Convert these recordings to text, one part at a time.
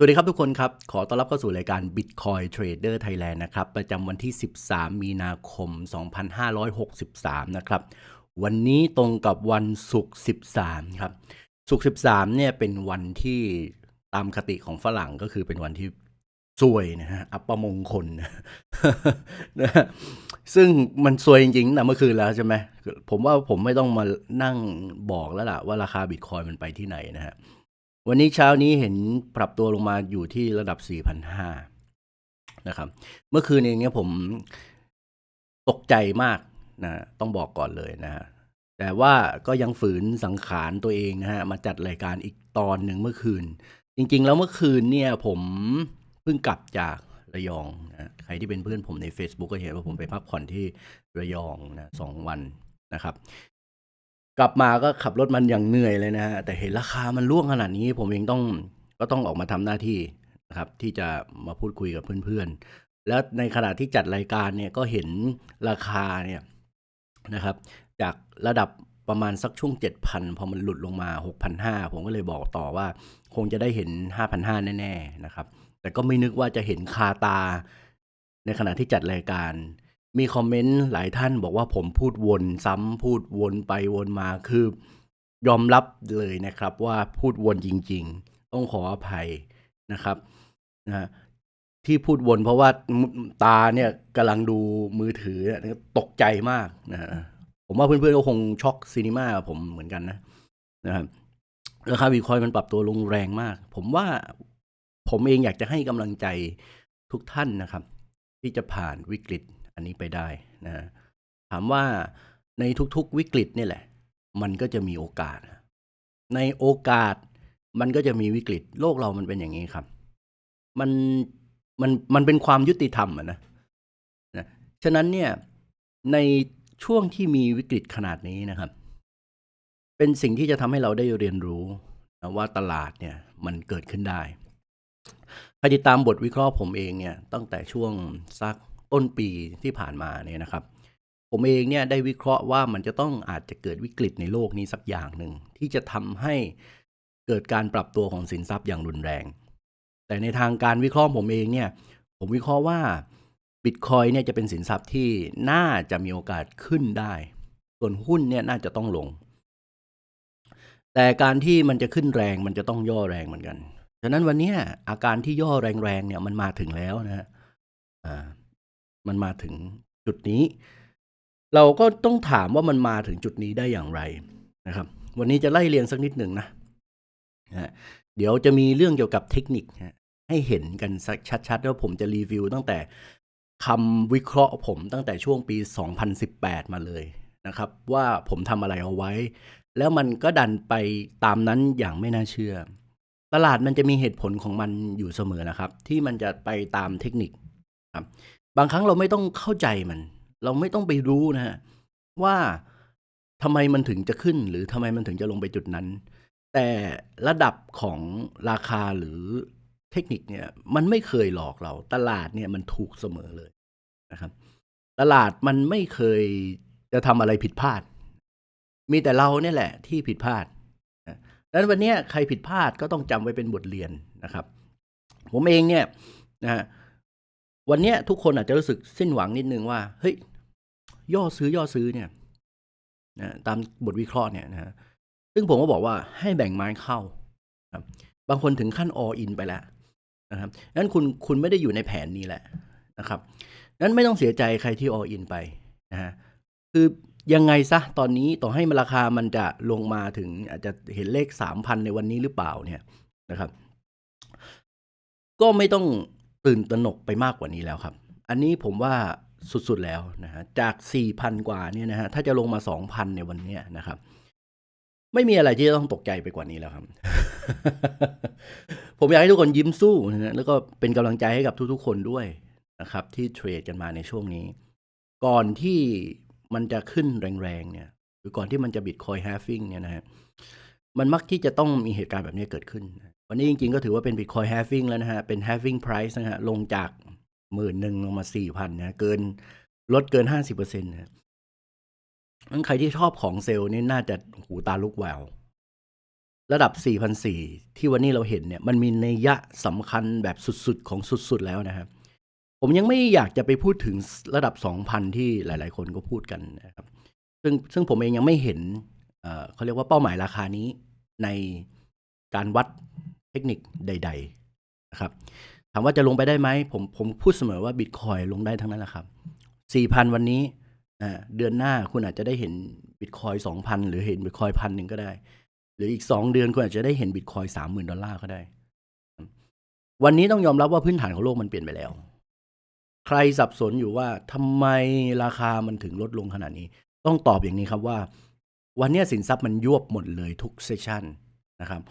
สวัสดีครับทุกคนครับ ขอต้อนรับเข้าสู่รายการ Bitcoin Trader Thailand นะครับ ประจำวันที่ 13 มีนาคม 2563 นะครับ วันนี้ตรงกับวันศุกร์ 13 ครับ ศุกร์ 13 เนี่ยเป็นวันที่ตามคติของฝรั่งก็คือเป็นวันที่ซวยนะฮะ อัปมงคลนะซึ่งมันซวยจริงๆนะเมื่อคืนแล้วใช่ไหมผมว่าผมไม่ต้องมานั่งบอกแล้วล่ะว่าราคาบิตคอยมันไปที่ไหนนะฮะ วันนี้เช้านี้เห็นปรับตัวลงมาอยู่ที่ระดับ 4,500 นะครับ เมื่อคืนเองเนี่ยผมตกใจมากนะต้องบอกก่อนเลยนะฮะแต่ว่าก็ยังฝืนสังขารตัวเองนะฮะ มาจัดรายการอีกตอนหนึ่งเมื่อคืน จริง ๆ แล้วเมื่อคืนเนี่ยผมเพิ่งกลับจากระยองนะใครที่เป็นเพื่อนผมใน Facebook ก็เห็นว่าผมไปพักผ่อนที่ระยองนะสองวันนะครับ กลับมาก็ขับรถมันอย่างเหนื่อยเลยนะฮะแต่เห็นราคามันร่วงขนาดนี้ ผมเองต้องก็ต้องออกมาทำหน้าที่นะครับ ที่จะมาพูดคุยกับเพื่อนๆ แล้วในขณะที่จัดรายการเนี่ยก็เห็นราคาเนี่ยนะครับ จากระดับประมาณสักช่วง 7,000 พอมันหลุดลงมา 6,500 ผมก็เลยบอกต่อว่า คงจะได้เห็น 5,500 แน่ ๆ นะครับ แต่ก็ไม่นึกว่าจะเห็นคาตาในขณะที่จัดรายการ มีคอมเมนต์หลายท่านบอกว่าผมพูดวนซ้ำพูดวนไปวนมาคือยอมรับเลยนะครับว่าพูดวนจริง ๆ ต้องขออภัยนะครับนะที่พูดวนเพราะว่าตาเนี่ยกำลังดูมือถือตกใจมากนะผมว่าเพื่อนๆก็คงช็อกซีนีมาผมเหมือนกันนะนะครับราคาบิตคอยมันปรับตัวลงแรงมาก ผมว่าผมเองอยากจะให้กำลังใจทุกท่านนะครับ ที่จะผ่านวิกฤต อันนี้ไปได้นะถามว่าในทุกๆวิกฤตนี่แหละ มันก็จะมีโอกาส ในโอกาสมันก็จะมีวิกฤตโลกเรามันเป็นอย่างนี้ครับ มันมันมันเป็นความยุติธรรมอะนะนะฉะนั้นเนี่ยในช่วงที่มีวิกฤตขนาดนี้นะครับ เป็นสิ่งที่จะทำให้เราได้เรียนรู้นะว่าตลาดเนี่ยมันเกิดขึ้นได้ใครติดตามบทวิเคราะห์ผมเองเนี่ยตั้งแต่ช่วงสัก ต้นปีที่ผ่านมาเนี่ยนะครับ ผมเองเนี่ยได้วิเคราะห์ว่ามันจะต้องอาจจะเกิดวิกฤตในโลกนี้สักอย่างหนึ่ง ที่จะทำให้เกิดการปรับตัวของสินทรัพย์อย่างรุนแรง แต่ในทางการวิเคราะห์ผมเองเนี่ยผมวิเคราะห์ว่าบิตคอยเนี่ยจะเป็นสินทรัพย์ที่น่าจะมีโอกาสขึ้นได้ ส่วนหุ้นเนี่ยน่าจะต้องลง แต่การที่มันจะขึ้นแรงมันจะต้องย่อแรงเหมือนกัน ฉะนั้นวันนี้อาการที่ย่อแรงๆเนี่ยมันมาถึงแล้วนะฮะ มันมาถึงจุดนี้ เราก็ต้องถามว่ามันมาถึงจุดนี้ได้อย่างไรนะครับ วันนี้จะไล่เรียงสักนิดหนึ่งนะนะเดี๋ยวจะมีเรื่องเกี่ยวกับเทคนิคนะให้เห็นกันสักชัดๆแล้วผมจะรีวิวตั้งแต่คำวิเคราะห์ผมตั้งแต่ช่วงปี 2018 มาเลยนะครับ ว่าผมทำอะไรเอาไว้ แล้วมันก็ดันไปตามนั้นอย่างไม่น่าเชื่อ ตลาดมันจะมีเหตุผลของมันอยู่เสมอนะครับ ที่มันจะไปตามเทคนิคครับ บางครั้งเราไม่ต้องเข้าใจมัน เราไม่ต้องไปรู้นะฮะว่าทำไมมันถึงจะขึ้น หรือทำไมมันถึงจะลงไปจุดนั้น แต่ระดับของราคาหรือเทคนิคเนี่ยมันไม่เคยหลอกเรา ตลาดเนี่ยมันถูกเสมอเลยนะครับ ตลาดมันไม่เคยจะทำอะไรผิดพลาด มีแต่เราเนี่ยแหละที่ผิดพลาดนะดังนั้นวันนี้ใครผิดพลาดก็ต้องจำไว้เป็นบทเรียนนะครับ ผมเองเนี่ยนะฮะ วันนี้ทุกคนอาจจะรู้สึกสิ้นหวังนิดนึงว่า เฮ้ย ย่อซื้อย่อซื้อเนี่ยนะตามบทวิเคราะห์เนี่ยนะฮะซึ่งผมก็บอกว่าให้แบ่งไม้เข้าครับบางคนถึงขั้น all in ไปแล้วนะครับนั้นคุณคุณไม่ได้อยู่ในแผนนี้แหละนะครับนั้นไม่ต้องเสียใจใครที่ all in ไปนะฮะคือยังไงซะตอนนี้ต่อให้มราคามันจะลงมาถึงอาจจะเห็นเลขสามพันในวันนี้หรือเปล่าเนี่ยนะครับ ก็ไม่ต้อง ตื่นตระหนกไปมากกว่านี้แล้วครับ อันนี้ผมว่าสุดๆแล้วนะฮะจาก 4,000 กว่าเนี่ยนะฮะถ้าจะลงมา 2,000 ในวันนี้นะครับ ไม่มีอะไรที่จะต้องตกใจไปกว่านี้แล้วครับ ผมอยากให้ทุกคนยิ้มสู้นะฮะแล้วก็เป็นกำลังใจให้กับทุกๆ คนด้วยนะครับ ที่เทรดกันมาในช่วงนี้ ก่อนที่มันจะขึ้นแรงๆเนี่ย หรือก่อนที่มันจะบิตคอย halving เนี่ยนะฮะมันมักที่จะต้องมีเหตุการณ์แบบนี้เกิดขึ้น วันนี้จริงๆ ก็ถือว่าเป็น Bitcoin halving แล้วนะฮะ เป็น halving price นะฮะ ลงจากหมื่นหนึ่งลงมาสี่พันนะ เกินลดเกินห้าสิบเปอร์เซ็นต์นะั้ใครที่ชอบของเซลล์นี่น่าจะหูตาลุกแวว ระดับ4,400ที่วันนี้เราเห็นเนี่ย มันมีนัยยะสำคัญแบบสุดๆ ของสุดๆ แล้วนะครับ ผมยังไม่อยากจะไปพูดถึงระดับ 2,000 ที่หลายๆ คนก็พูดกันนะครับ ซึ่งซึ่งผมเองยังไม่เห็น เขาเรียกว่าเป้าหมายราคานี้ในการวัด เทคนิคใด ๆนะครับ ถามว่าจะลงไปได้ไหมผมผมพูดเสมอว่าบิตคอยลงได้ทั้งนั้นแหละครับ 4,000 วันนี้เดือนหน้าคุณอาจจะได้เห็นบิตคอย2,000 หรือเห็นบิตคอยพันหนึ่งก็ได้ หรืออีก 2 เดือนคุณอาจจะได้เห็นบิตคอย30,000 ดอลลาร์ก็ได้ วันนี้ต้องยอมรับว่าพื้นฐานของโลกมันเปลี่ยนไปแล้ว ใครสับสนอยู่ว่าทำไมราคามันถึงลดลงขนาดนี้ ต้องตอบอย่างนี้ครับว่า วันนี้สินทรัพย์มันยวบหมดเลยทุกเซสชันนะครับ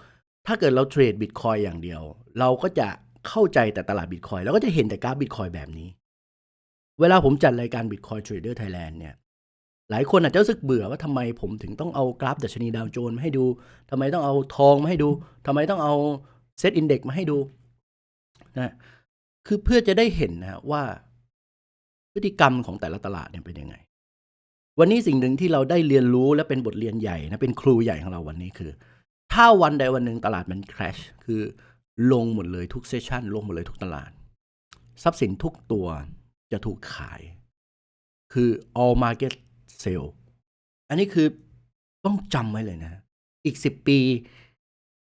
ถ้าเกิดเราเทรดบิตคอยอย่างเดียว เราก็จะเข้าใจแต่ตลาดบิตคอยแล้วก็จะเห็นแต่กราฟบิตคอยแบบนี้ เวลาผมจัดรายการ Bitcoin Trader Thailand เนี่ยหลายคนอาจจะรู้สึกเบื่อว่าทำไมผมถึงต้องเอากราฟดัชนีดาวโจนส์มาให้ดูทำไมต้องเอาทองมาให้ดูทำไมต้องเอาเซตอินเด็กซ์มาให้ดูนะคือเพื่อจะได้เห็นนะว่า พฤติกรรมของแต่ละตลาดเนี่ยเป็นยังไง วันนี้สิ่งหนึ่งที่เราได้เรียนรู้และเป็นบทเรียนใหญ่นะเป็นครูใหญ่ของเราวันนี้คือ ถ้าวันใดวันหนึ่งตลาดมันครชคือลงหมดเลยทุกเซสชันลงหมดเลยทุกตลาด ทรัพย์สินทุกตัวจะถูกขาย คือ all market sale อันนี้คือต้องจำไว้เลยนะ อีกสิบปี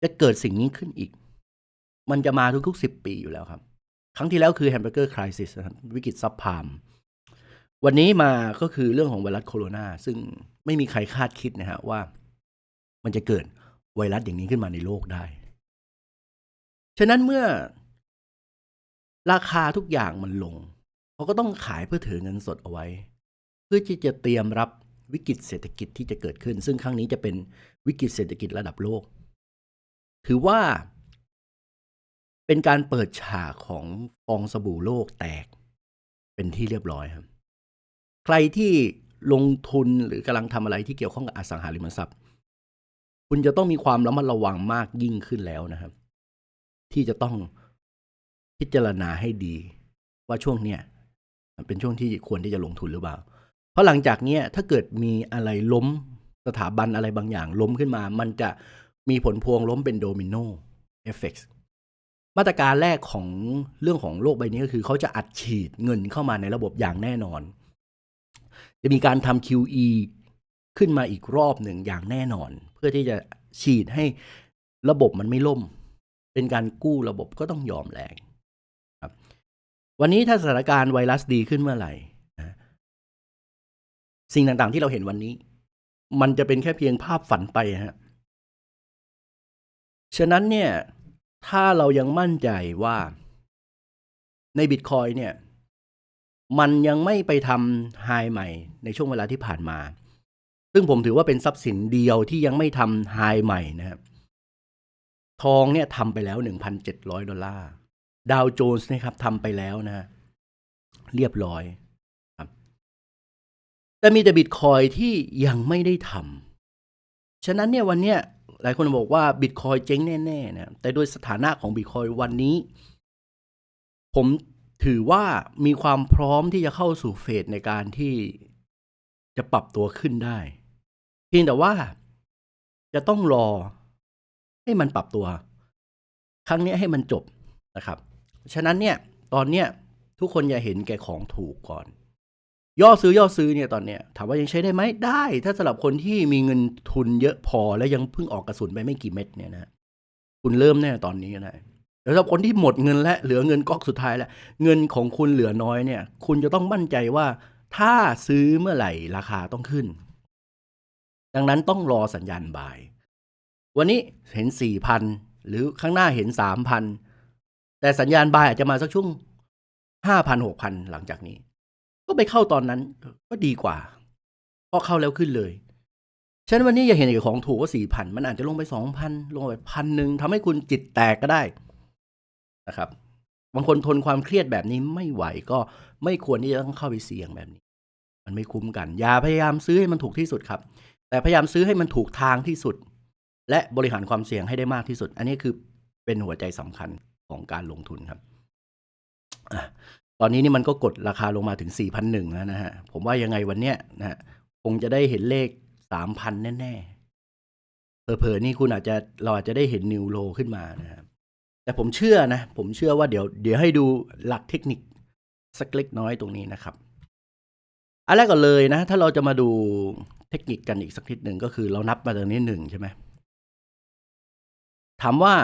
จะเกิดสิ่งนี้ขึ้นอีก มันจะมาทุกๆสิบปีอยู่แล้วครับ ครั้งที่แล้วคือ hamburger crisis นะครับวิกฤตซับพามวันนี้มาก็คือเรื่องของไวรัสโคโรนาซึ่งไม่มีใครคาดคิดนะฮะว่า มันจะเกิด ไวรัสอย่างนี้ขึ้นมาในโลกได้ ฉะนั้นเมื่อ ราคาทุกอย่างมันลงเขาก็ต้องขายเพื่อถือเงินสดเอาไว้ เพื่อที่จะเตรียมรับวิกฤตเศรษฐกิจที่จะเกิดขึ้น ซึ่งครั้งนี้จะเป็นวิกฤตเศรษฐกิจระดับโลก ถือว่าเป็นการเปิดฉากของฟองสบู่โลกแตก เป็นที่เรียบร้อยครับ ใครที่ลงทุนหรือกำลังทำอะไรที่เกี่ยวข้องกับอสังหาริมทรัพย์ คุณจะต้องมีความระมัดระวังมากยิ่งขึ้นแล้วนะครับ ที่จะต้องพิจารณาให้ดี ว่าช่วงเนี้ยมันเป็นช่วงที่ควรที่จะลงทุนหรือเปล่า เพราะหลังจากเนี้ยถ้าเกิดมีอะไรล้มสถาบันอะไรบางอย่างล้มขึ้นมา มันจะมีผลพวงล้มเป็นโดมิโนเอฟเฟกต์มาตรการแรกของเรื่องของโลกใบนี้ก็คือเขาจะอัดฉีดเงินเข้ามาในระบบอย่างแน่นอน จะมีการทำ QE ขึ้นมาอีกรอบหนึ่งอย่างแน่นอน พื่อที่จะฉีดให้ระบบมันไม่ล่ม เป็นการกู้ระบบก็ต้องยอมแรงครับวันนี้ถ้าสถานการณ์ไวรัสดีขึ้นเมื่อไหร่สิ่งต่างๆที่เราเห็นวันนี้ มันจะเป็นแค่เพียงภาพฝันไปฮะฉะนั้นเนี่ยถ้าเรายังมั่นใจว่าในบิตคอยเนี่ย มันยังไม่ไปทำไฮใหม่ในช่วงเวลาที่ผ่านมา ซึ่งผมถือว่าเป็นทรัพย์สินเดียวที่ยังไม่ทำไฮใหม่นะครับทองเนี่ยทำไปแล้ว 1,700 ดอลลาร์ ดาวโจนส์นะครับทำไปแล้วนะ เรียบร้อยครับ แต่มีแต่บิตคอยที่ยังไม่ได้ทำ ฉะนั้นเนี่ยวันเนี้ยหลายคนบอกว่าบิตคอยเจ๊งแน่ๆนะแต่โดยสถานะของบิตคอยวันนี้ ผมถือว่ามีความพร้อมที่จะเข้าสู่เฟสในการที่จะปรับตัวขึ้นได้ เพียงแต่ว่าจะต้องรอให้มันปรับตัว ครั้งนี้ให้มันจบนะครับ ฉะนั้นเนี่ยตอนเนี้ยทุกคนอย่าเห็นแก่ของถูกก่อน ย่อซื้อย่อซื้อเนี่ยตอนเนี้ยถามว่ายังใช้ได้ไหมได้ ถ้าสำหรับคนที่มีเงินทุนเยอะพอแล้วยังเพิ่งออกกระสุนไปไม่กี่เม็ดเนี่ยนะคุณเริ่มแน่ตอนนี้ก็ได้แต่สำหรับคนที่หมดเงินและเหลือเงินก๊อกสุดท้ายแล้วเงินของคุณเหลือน้อยเนี่ย คุณจะต้องมั่นใจว่าถ้าซื้อเมื่อไหร่ราคาต้องขึ้น ดังนั้นต้องรอสัญญาณบาย วันนี้เห็นสี่พันหรือข้างหน้าเห็นสามพันแต่สัญญาณบายอาจจะมาสักช่วงห้าพันหกพันหลังจากนี้ ก็ไปเข้าตอนนั้นก็ดีกว่าเพราะเข้าแล้วขึ้นเลยฉะนั้นวันนี้อย่าเห็นกับของถูกว่าสี่พันมันอาจจะลงไปสองพันลงไปพันหนึ่งทำให้คุณจิตแตกก็ได้นะครับ บางคนทนความเครียดแบบนี้ไม่ไหวก็ไม่ควรที่จะต้องเข้าไปเสี่ยงแบบนี้ มันไม่คุ้มกัน อย่าพยายามซื้อให้มันถูกที่สุดครับ แต่พยายามซื้อให้มันถูกทางที่สุด และบริหารความเสี่ยงให้ได้มากที่สุด อันนี้คือเป็นหัวใจสำคัญของการลงทุนครับอตอนนี้นี่มันก็กดราคาลงมาถึง 4,001แล้วนะฮะ ผมว่ายังไงวันเนี้ยนะฮะคงจะได้เห็นเลข 3,000 แน่ ๆ เผลอๆนี่คุณอาจจะเราอาจจะได้เห็นนิวโลขึ้นมานะครับแต่ผมเชื่อนะ ผมเชื่อว่าเดี๋ยวเดี๋ยวให้ดูหลักเทคนิคสักเล็กน้อยตรงนี้นะครับ อันแรกก่อนเลยนะ ถ้าเราจะมาดู เทคนิคกันอีกสักนิดหนึ่งก็คือเรานับมาตรงนี้หนึ่งใช่ไหมถามว่า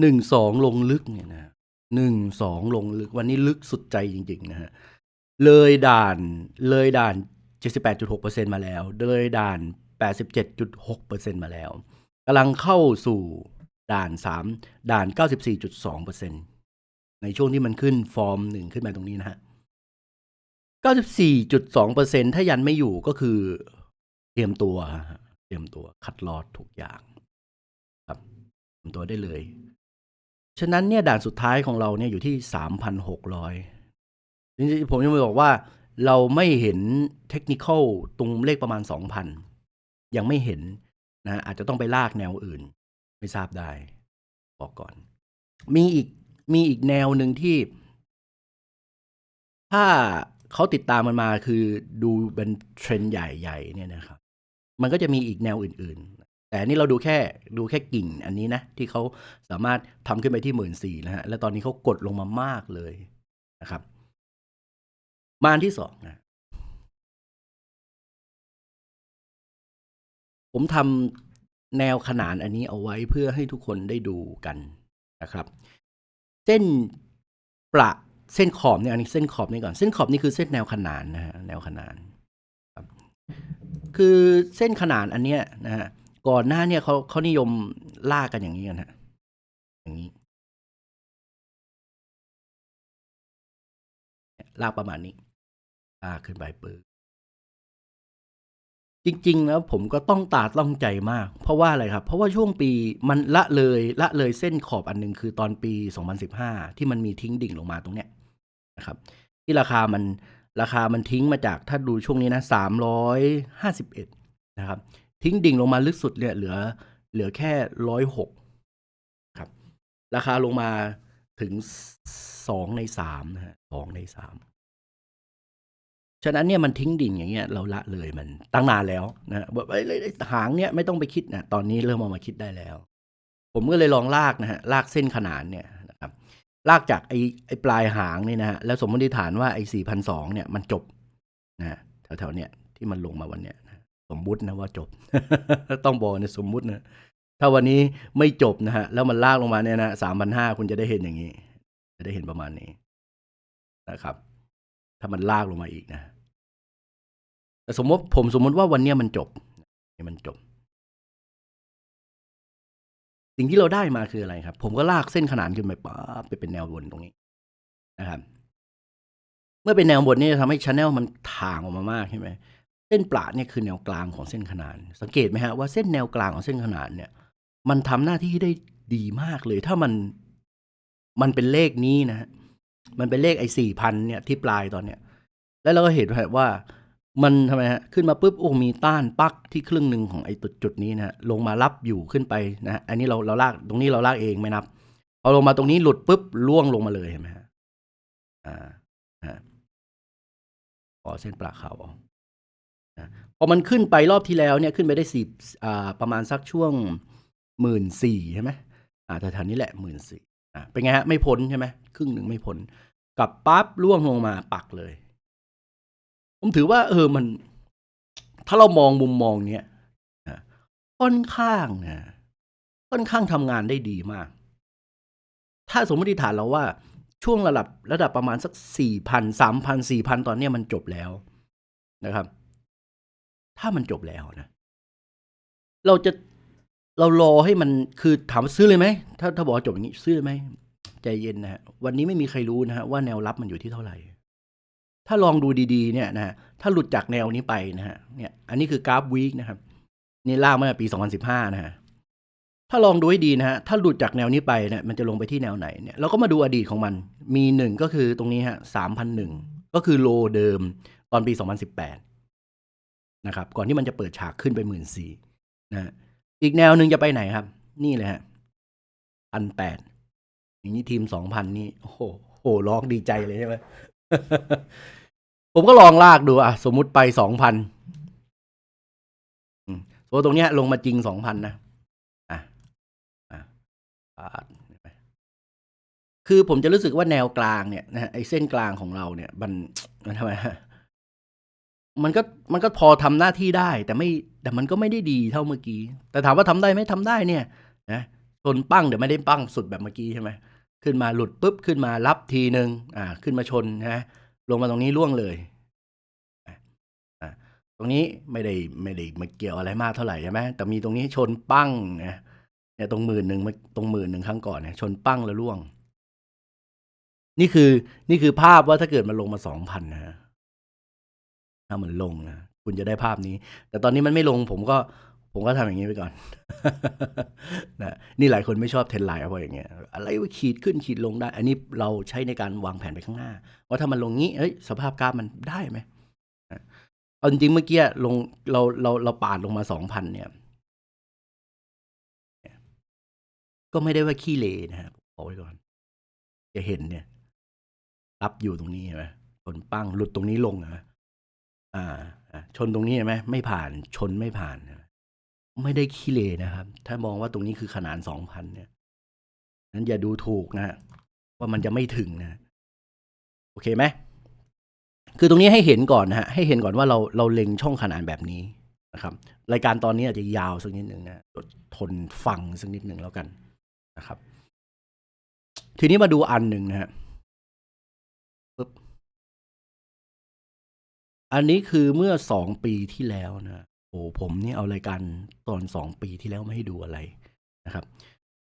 หนึ่งสองลงลึกเนี่ยนะหนึ่งสองลงลึกวันนี้ลึกสุดใจจริง ๆ นะฮะเลยด่านเลยด่าน 78.6%มาแล้ว เลยด่าน 87.6%มาแล้วกำลังเข้าสู่ด่าน 3 ด่าน 94.2%ในช่วงที่มันขึ้นฟอร์มหนึ่งขึ้นมาตรงนี้นะฮะ 94.2%ถ้ายันไม่อยู่ก็คือเตรียมตัว เตรียมตัวคัดลอดทุกอย่างครับเตรียมตัวได้เลย ฉะนั้นเนี่ยด่านสุดท้ายของเราเนี่ยอยู่ที่ 3,600จริงๆผมยังไม่บอกว่า เราไม่เห็นเทคนิคอลตรงเลขประมาณ 2,000 ยังไม่เห็นนะอาจจะต้องไปลากแนวอื่น ไม่ทราบได้ บอกก่อน มีอีกมีอีกแนวหนึ่งที่ ถ้า เขาติดตามมันมาคือดูเป็นเทรนด์ใหญ่ๆเนี่ยนะครับ มันก็จะมีอีกแนวอื่นๆ แต่นี่เราดูแค่ดูแค่กิ่งอันนี้นะ ที่เขาสามารถทำขึ้นไปที่หมื่นสี่นะฮะแล้วตอนนี้เขากดลงมามากเลยนะครับ มาอันที่สองนะผมทำแนวขนานอันนี้เอาไว้เพื่อให้ทุกคนได้ดูกันนะครับ เส้นประ เส้นขอบเนี่ยอันนี้เส้นขอบนี่ก่อน เส้นขอบนี่คือเส้นแนวขนานนะฮะแนวขนานครับคือเส้นขนานอันเนี้ยนะฮะก่อนหน้าเนี่ยเขาเขานิยมลากกันอย่างนี้กันฮะอย่างนี้ลากประมาณนี้ลากขึ้นไปปื้จริง ๆ แล้วผมก็ต้องตาต้องใจมาก เพราะว่าอะไรครับ เพราะว่าช่วงปีมันละเลยละเลยเส้นขอบอันหนึ่งคือตอนปี 2015 ที่มันมีทิ้งดิ่งลงมาตรงเนี้ย นะครับ ที่ราคามันราคามันทิ้งมาจากถ้าดูช่วงนี้นะ351นะครับ ทิ้งดิ่งลงมาลึกสุดเนี่ยเหลือเหลือแค่106ครับ ราคาลงมาถึง2ใน3นะฮะ2ใน3ฉะนั้นเนี่ยมันทิ้งดิ่งอย่างเงี้ยเราละเลยมันตั้งนานแล้วนะแบบไอ้ไอ้หางเนี่ยไม่ต้องไปคิดนะตอนนี้เริ่มเอามาคิดได้แล้ว ผมก็เลยลองลากนะฮะลากเส้นขนานเนี่ย ลากจากไอ้ไอ้ปลายหางนี่นะฮะแล้วสมมติฐานว่าไอ้สี่พันสองเนี่ยมันจบนะแถวๆเนี่ยที่มันลงมาวันเนี้ยสมมุตินะว่าจบ ต้องบอกนสมมุตินะถ้าวันนี้ไม่จบนะฮะแล้วมันลากลงมาเนี่ยนะสามพันห้าคุณจะได้เห็นอย่างนี้ จะได้เห็นประมาณนี้นะครับ ถ้ามันลากลงมาอีกนะแต่สมมติผมสมมติว่าวันเนี้ยมันจบ มันจบ สิ่งที่เราได้มาคืออะไรครับ ผมก็ลากเส้นขนานขึ้นไปป๊าไปเป็นแนววนตรงนี้นะครับ เมื่อเป็นแนววนนี่จะทำให้ชั้นแนลมันถ่างออกมามากใช่ไหมเส้นปลาเนี่ยคือแนวกลางของเส้นขนาน สังเกตไหมฮะว่าเส้นแนวกลางของเส้นขนานเนี่ย มันทำหน้าที่ได้ดีมากเลย ถ้ามันมันเป็นเลขนี้นะฮะมันเป็นเลขไอ้สี่พันเนี่ยที่ปลายตอนเนี้ย แล้วเราก็เห็นว่า มันทำไมฮะ ขึ้นมาปุ๊บโอ้มีต้านปักที่ครึ่งหนึ่งของไอ้จุดจุดนี้นะฮะลงมารับอยู่ขึ้นไปนะฮะอันนี้เราเราลากตรงนี้เราลากเองไม่นับพอลงมาตรงนี้หลุดปุ๊บล่วงลงมาเลยเห็นไหมฮะอ่าฮะขอเส้นปลาขาวเอานะพอมันขึ้นไปรอบที่แล้วเนี่ยขึ้นไปได้สี่อ่าประมาณสักช่วงหมื่นสี่ใช่ไหมอ่าแถวๆนี้แหละหมื่นสี่อ่าเป็นไงฮะไม่พ้นใช่ไหมครึ่งหนึ่งไม่พ้นกลับปั๊บล่วงลงมาปักเลย ผมถือว่า เออมัน ถ้าเรามองมุมมองเนี้ยค่อนข้างนะค่อนข้างทำงานได้ดีมาก ถ้าสมมติฐานเราว่าช่วงระดับระดับประมาณสักสี่พันสามพันสี่พันตอนเนี้ยมันจบแล้วนะครับ ถ้ามันจบแล้วนะ เราจะเรารอให้มันคือถามซื้อเลยไหมถ้าถ้าบอกจบอย่างนี้ซื้อเลยไหมใจเย็นนะฮะวันนี้ไม่มีใครรู้นะฮะว่าแนวรับมันอยู่ที่เท่าไหร่ ถ้าลองดูดีๆเนี่ยนะฮะถ้าหลุดจากแนวนี้ไปนะฮะเนี่ยอันนี้คือกราฟวีคนะครับนี่ล่ามาปี 2015 นะฮะถ้าลองดูให้ดีนะฮะถ้าหลุดจากแนวนี้ไปเนี่ยมันจะลงไปที่แนวไหนเนี่ยเราก็มาดูอดีตของมัน มีหนึ่งก็คือตรงนี้ฮะ3,001 ก็คือโลเดิมตอนปี 2018 นะครับ ก่อนที่มันจะเปิดฉากขึ้นไป 14,000นะฮะอีกแนวหนึ่งจะไปไหนครับ นี่เลยฮะพันแปดอย่างนี้ทีม2,000นี่โอ้โหโหร้องดีใจเลยใช่ไหม ผมก็ลองลากดูอะ สมมุติไปสองพันโอ้ตรงเนี้ยลงมาจริงสองพันนะ อะ อะคือผมจะรู้สึกว่าแนวกลางเนี่ยนะไอ้เส้นกลางของเราเนี่ย มันมันทำไมมันก็มันก็พอทำหน้าที่ได้ แต่ไม่แต่มันก็ไม่ได้ดีเท่าเมื่อกี้ แต่ถามว่าทำได้ไหมทำได้เนี่ย นะชนปั้งเดี๋ยวไม่ได้ปั้งสุดแบบเมื่อกี้ใช่ไหม ขึ้นมาหลุดปุ๊บขึ้นมารับทีหนึ่งอ่าขึ้นมาชนนะลงมาตรงนี้ล่วงเลยตรงนี้ไม่ได้ไม่ได้มาเกี่ยวอะไรมากเท่าไหร่ใช่ไหมแต่มีตรงนี้ชนปั้งนะเนี่ยตรงหมื่นหนึ่งตรงหมื่นหนึ่งครั้งก่อนเนี่ยชนปั้งแล้วล่วง นี่คือนี่คือภาพว่าถ้าเกิดมันลงมาสองพันนะถ้ามันลงนะคุณจะได้ภาพนี้ แต่ตอนนี้มันไม่ลงผมก็ ผมก็ทำอย่างนี้ไปก่อนนะนี่หลายคนไม่ชอบเทรนไลน์เอาไว้อย่างเงี้ยอะไรว่าขีดขึ้นขีดลงได้ อันนี้เราใช้ในการวางแผนไปข้างหน้า ว่าถ้ามันลงงี้เอ้ยสภาพกราฟมันได้ไหมเอาจริงเมื่อกี้ลงเราเราเราปาดลงมาสองพันเนี่ย ก็ไม่ได้ว่าขี้เลนะครับบอกไว้ก่อน จะเห็นเนี่ยรับอยู่ตรงนี้เห็นไหมชนปั้งหลุดตรงนี้ลงนะอ่า ชนตรงนี้เห็นไหมไม่ผ่านชนไม่ผ่านนะ ไม่ได้ขี้เลนะครับ ถ้ามองว่าตรงนี้คือขนาดสองพันเนี่ยนั้นอย่าดูถูกนะ ว่ามันจะไม่ถึงนะ โอเคไหมคือตรงนี้ให้เห็นก่อนนะฮะให้เห็นก่อนว่าเราเราเล็งช่องขนาดแบบนี้นะครับ รายการตอนนี้อาจจะยาวสักนิดหนึ่งนะทนฟังสักนิดหนึ่งแล้วกันนะครับ ทีนี้มาดูอันหนึ่งนะฮะปึ๊บอันนี้คือเมื่อสองปีที่แล้วนะ อ้ผมนี่เอารายการตอนสองปีที่แล้วมาให้ดูอะไรนะครับ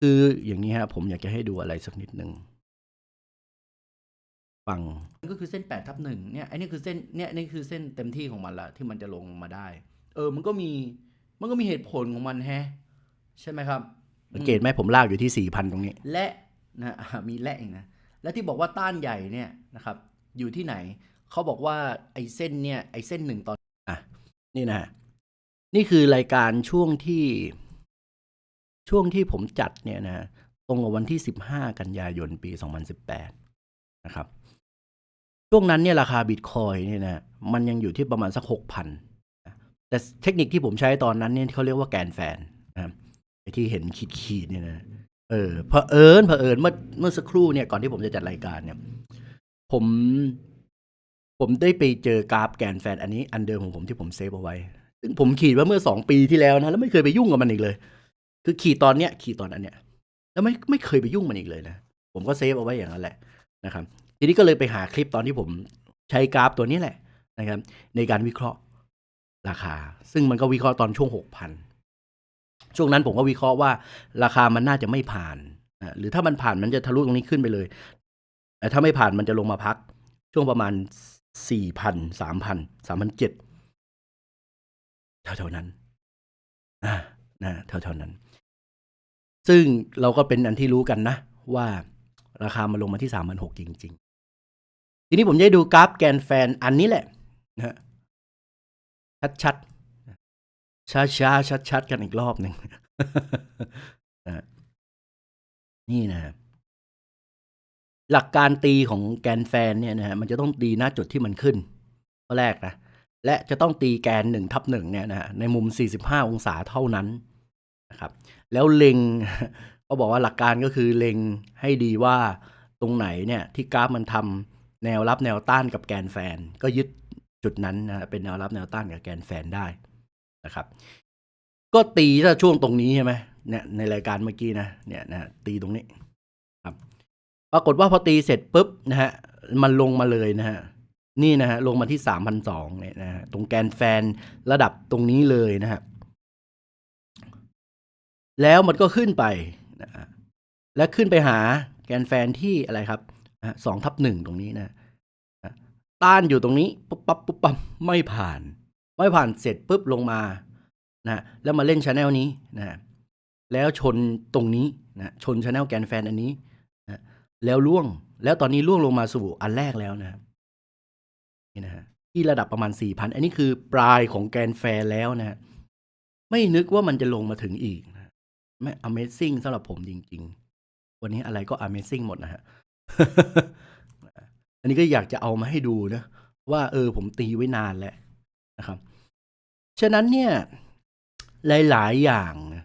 คืออย่างนี้ฮะผมอยากจะให้ดูอะไรสักนิดหนึ่งฟังก็คือเส้นแปดทับหนึ่งเนี่ยอันนี้คือเส้นเนี่ยนี่คือเส้นเต็มที่ของมันละที่มันจะลงมาได้ เออ มันก็มีมันก็มีเหตุผลของมันแฮะ ใช่ไหมครับสังเกตไหมผมลากอยู่ที่สี่พันตรงนี้ และนะอ่ามีและอีกนะและที่บอกว่าต้านใหญ่เนี่ยนะครับ อยู่ที่ไหนเขาบอกว่าไอ้เส้นเนี่ยไอ้เส้นหนึ่งตอนอะนี่นะ นี่คือรายการช่วงที่ ช่วงที่ผมจัดเนี่ยนะตรงกับวันที่ 15 กันยายนปี 2018 นะครับ ช่วงนั้นเนี่ยราคาบิตคอยเนี่ยนะมันยังอยู่ที่ประมาณสัก 6,000นแต่เทคนิคที่ผมใช้ตอนนั้นเนี่ยเขาเรียกว่าแกนแฟนนะครับไอที่เห็นขีดๆเนี่ยนะเออเผอิญเผอิญเมื่อเมื่อสักครู่เนี่ยก่อนที่ผมจะจัดรายการเนี่ย ผมผมได้ไปเจอกราฟแกนแฟนอันนี้อันเดิมของผมที่ผมเซฟเอาไว้ ซึ่งผมขีดว่าเมื่อสองปีที่แล้วนะ แล้วไม่เคยไปยุ่งกับมันอีกเลย คือขีดตอนเนี้ย ขีดตอนอันเนี้ยแล้วไม่ไม่เคยไปยุ่งมันอีกเลยนะ ผมก็เซฟเอาไว้อย่างนั้นแหละนะครับ ทีนี้ก็เลยไปหาคลิปตอนที่ผมใช้กราฟตัวนี้แหละนะครับ ในการวิเคราะห์ราคา ซึ่งมันก็วิเคราะห์ตอนช่วงหกพันช่วงนั้นผมก็วิเคราะห์ว่าราคามันน่าจะไม่ผ่านนะหรือถ้ามันผ่านมันจะทะลุตรงนี้ขึ้นไปเลยแต่ถ้าไม่ผ่านมันจะลงมาพัก ช่วงประมาณสี่พันสามพันสามพันเจ็ด แถวๆนั้นอ่านะแถวๆนั้น ซึ่งเราก็เป็นอันที่รู้กันนะ ว่าราคามันลงมาที่สามพันหกจริง ๆ ทีนี้ผมจะดูกราฟแกนแฟนอันนี้แหละนะฮะชัดๆช้าๆชัดๆกันอีกรอบหนึ่งนะนี่นะหลักการตีของแกนแฟนเนี่ยนะฮะมันจะต้องตีหน้าจุดที่มันขึ้นข้อแรกนะ และจะต้องตีแกนหนึ่งทับหนึ่งเนี่ยนะฮะในมุม 45 องศาเท่านั้นนะครับ แล้วเล็งก็บอกว่าหลักการก็คือเล็งให้ดีว่าตรงไหนเนี่ยที่กราฟมันทำแนวรับแนวต้านกับแกนแฟน ก็ยึดจุดนั้นนะเป็นแนวรับแนวต้านกับแกนแฟนได้นะครับ ก็ตีถ้าช่วงตรงนี้ใช่ไหมเนี่ยในรายการเมื่อกี้นะเนี่ยนะตีตรงนี้ครับ ปรากฏว่าพอตีเสร็จปุ๊บนะฮะมันลงมาเลยนะฮะ นี่นะฮะลงมาที่สามพันสองเนี่ยนะฮะตรงแกนแฟนระดับตรงนี้เลยนะฮะแล้วมันก็ขึ้นไปนะฮะและขึ้นไปหาแกนแฟนที่อะไรครับสองทับหนึ่งตรงนี้นะฮะต้านอยู่ตรงนี้ปุ๊บปั๊บปุ๊บปั๊บไม่ผ่าน ไม่ผ่านเสร็จปุ๊บลงมานะแล้วมาเล่นชาแนลนี้นะแล้วชนตรงนี้นะชนชาแนลแกนแฟนอันนี้นะแล้วล่วงแล้วตอนนี้ล่วงลงมาสู่อันแรกแล้วนะครับ นี่นะฮะที่ระดับประมาณสี่พันอันนี้คือปลายของแกนแฟร์แล้วนะฮะไม่นึกว่ามันจะลงมาถึงอีกนะไม่ Amazing สำหรับผมจริง ๆ วันนี้อะไรก็ Amazing หมดนะฮะ อันนี้ก็อยากจะเอามาให้ดูนะ ว่าเออผมตีไว้นานแล้วนะครับ ฉะนั้นเนี่ย หลาย ๆ อย่างนะ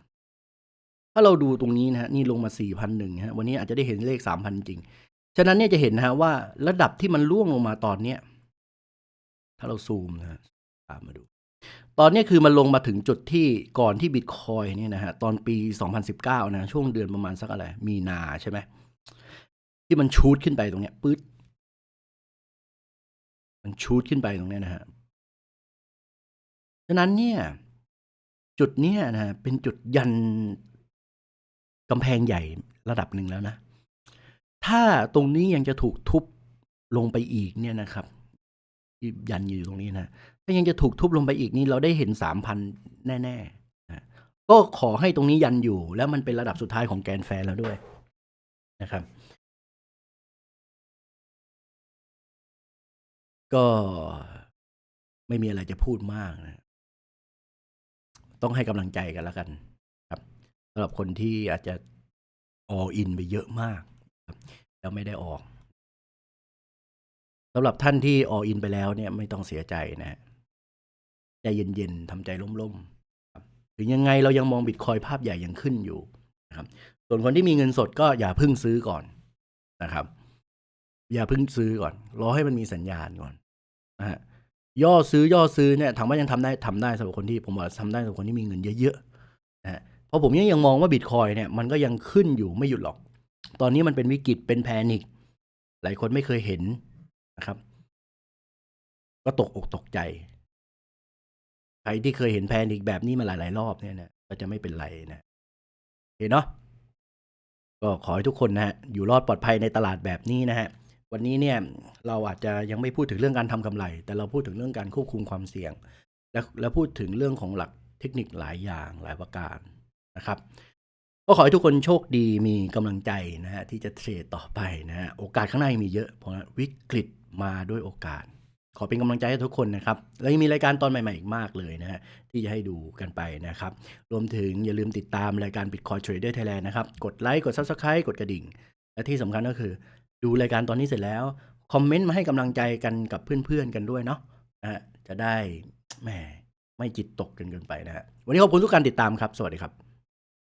ถ้าเราดูตรงนี้นะฮะนี่ลงมา 4,001ฮะวันนี้อาจจะได้เห็นเลข 3,000 จริง ฉะนั้นเนี่ยจะเห็นนะฮะว่าระดับที่มันล่วงลงมาตอนเนี้ย ถ้าเราซูมนะตามมาดู ตอนนี้คือมันลงมาถึงจุดที่ก่อนที่บิตคอยเนี่ยนะฮะตอนปี 2019 นะช่วงเดือนประมาณสักอะไร มีนาใช่ไหมที่มันชูดขึ้นไปตรงเนี้ยปื๊ดมันชูดขึ้นไปตรงเนี้ยนะฮะฉะนั้นเนี่ย จุดเนี้ยนะเป็นจุดยันกำแพงใหญ่ระดับหนึ่งแล้วนะ ถ้าตรงนี้ยังจะถูกทุบลงไปอีกเนี่ยนะครับ ที่ยันอยู่ตรงนี้นะถ้ายังจะถูกทุบลงไปอีกนี่เราได้เห็นสามพันแน่ๆนะก็ขอให้ตรงนี้ยันอยู่ แล้วมันเป็นระดับสุดท้ายของแกนแฟร์แล้วด้วยนะครับ ก็ไม่มีอะไรจะพูดมากนะต้องให้กำลังใจกันแล้วกัน ครับสำหรับคนที่อาจจะ all in ไปเยอะมาก แล้วไม่ได้ออก สำหรับท่านที่ all in ไปแล้วเนี่ยไม่ต้องเสียใจนะฮะใจเย็นๆทำใจร่มๆถึงยังไงเรายังมองบิตคอยภาพใหญ่ยังขึ้นอยู่นะครับ ส่วนคนที่มีเงินสดก็อย่าพึ่งซื้อก่อนนะครับ อย่าพึ่งซื้อก่อน รอให้มันมีสัญญาณก่อนนะฮะย่อซื้อย่อซื้อเนี่ยถามว่ายังทำได้ทำได้สำหรับคนที่ผมบอกทำได้สำหรับคนที่มีเงินเยอะๆนะฮะเพราะผมยังยังมองว่าบิตคอยเนี่ยมันก็ยังขึ้นอยู่ไม่หยุดหรอก ตอนนี้มันเป็นวิกฤตเป็นแพนิคหลายคนไม่เคยเห็น นะครับ ก็ตกอกตกใจ ใครที่เคยเห็นแพนิคแบบนี้มาหลาย ๆ รอบเนี่ยนะก็จะไม่เป็นไรนะเห็นเนาะก็ขอให้ทุกคนนะฮะอยู่รอดปลอดภัยในตลาดแบบนี้นะฮะวันนี้เนี่ยเราอาจจะยังไม่พูดถึงเรื่องการทำกำไร แต่เราพูดถึงเรื่องการควบคุมความเสี่ยง และและพูดถึงเรื่องของหลักเทคนิคหลายอย่างหลายประการนะครับ ก็ขอให้ทุกคนโชคดีมีกำลังใจนะฮะที่จะเทรดต่อไปนะฮะโอกาสข้างหน้ามีเยอะ เพราะวิกฤต มาด้วยโอกาส ขอเป็นกำลังใจให้ทุกคนนะครับ แล้วยังมีรายการตอนใหม่ๆอีกมากเลยนะฮะที่จะให้ดูกันไปนะครับ รวมถึงอย่าลืมติดตามรายการ Bitcoin Trader Thailand นะครับ กดไลค์กด Subscribe กดกระดิ่ง และที่สำคัญก็คือ ดูรายการตอนนี้เสร็จแล้วคอมเมนต์มาให้กำลังใจกันกับเพื่อนๆกันด้วยเนาะนะฮะจะได้แหมไม่จิตตกจนเกินไปนะฮะวันนี้ขอบคุณทุกการติดตามครับ สวัสดีครับ